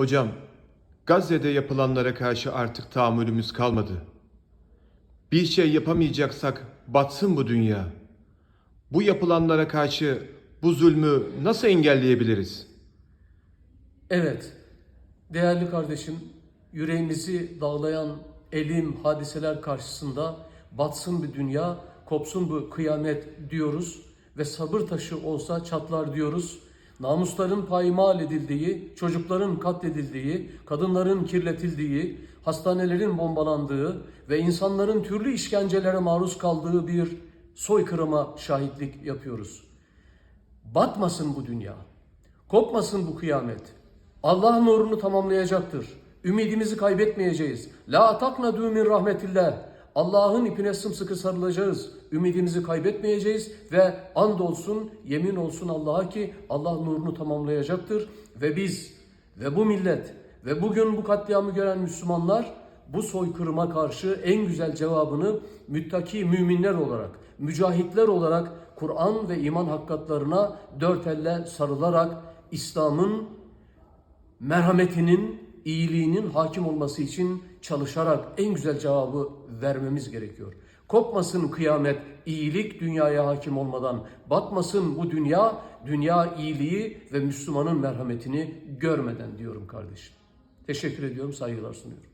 Hocam, Gazze'de yapılanlara karşı artık tahammülümüz kalmadı. Bir şey yapamayacaksak batsın bu dünya. Bu yapılanlara karşı bu zulmü nasıl engelleyebiliriz? Evet, değerli kardeşim, yüreğimizi dağlayan elim, hadiseler karşısında batsın bir dünya, kopsun bu kıyamet diyoruz ve sabır taşı olsa çatlar diyoruz. Namusların paymal edildiği, çocukların katledildiği, kadınların kirletildiği, hastanelerin bombalandığı ve insanların türlü işkencelere maruz kaldığı bir soykırıma şahitlik yapıyoruz. Batmasın bu dünya. Kopmasın bu kıyamet. Allah nurunu tamamlayacaktır. Ümidimizi kaybetmeyeceğiz. La taknadu min rahmetillah. Allah'ın ipine sımsıkı sarılacağız. Ümidimizi kaybetmeyeceğiz ve and olsun, yemin olsun Allah'a ki Allah nurunu tamamlayacaktır ve biz ve bu millet ve bugün bu katliamı gören Müslümanlar bu soykırıma karşı en güzel cevabını müttaki müminler olarak, mücahitler olarak Kur'an ve iman hakikatlarına dört elle sarılarak İslam'ın merhametinin, iyiliğinin hakim olması için çalışarak en güzel cevabı vermemiz gerekiyor. Kopmasın kıyamet, iyilik dünyaya hakim olmadan, batmasın bu dünya, dünya iyiliği ve Müslümanın merhametini görmeden diyorum kardeşim. Teşekkür ediyorum, saygılar sunuyorum.